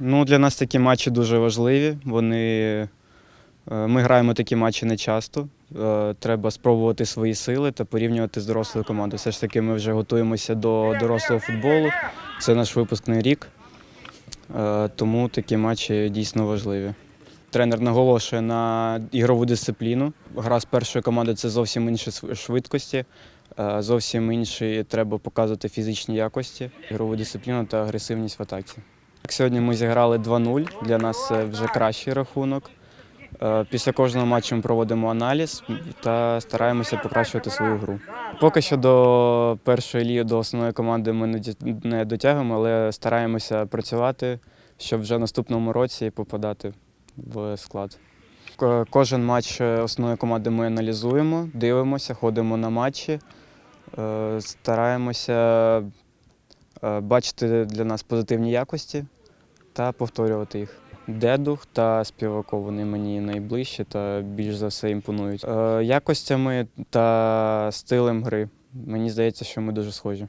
Ну, для нас такі матчі дуже важливі. Вони, е, ми граємо такі матчі не часто. Е, Треба спробувати свої сили та порівнювати з дорослою командою. Все ж таки, ми вже готуємося до дорослого футболу. Це наш випускний рік. Е, Тому такі матчі дійсно важливі. Тренер наголошує на ігрову дисципліну. Гра з першої команди це зовсім інші швидкості, зовсім інші треба показувати фізичні якості, ігрову дисципліну та агресивність в атаці. Так, Сьогодні ми зіграли 2-0. Для нас це вже кращий рахунок. Е, Після кожного матчу ми проводимо аналіз та стараємося покращувати свою гру. Поки що до першої ліги, до основної команди ми не дотягуємо, але стараємося працювати, щоб вже в наступному році попадати в склад. Кожен матч е, основної команди ми аналізуємо, дивимося, ходимо на матчі, е, стараємося е, бачити для нас позитивні якості та повторювати їх. Дедух та Співаков вони мені найближчі та більш за все імпонують. Е, Якостями та стилем гри. Мені здається, що ми дуже схожі.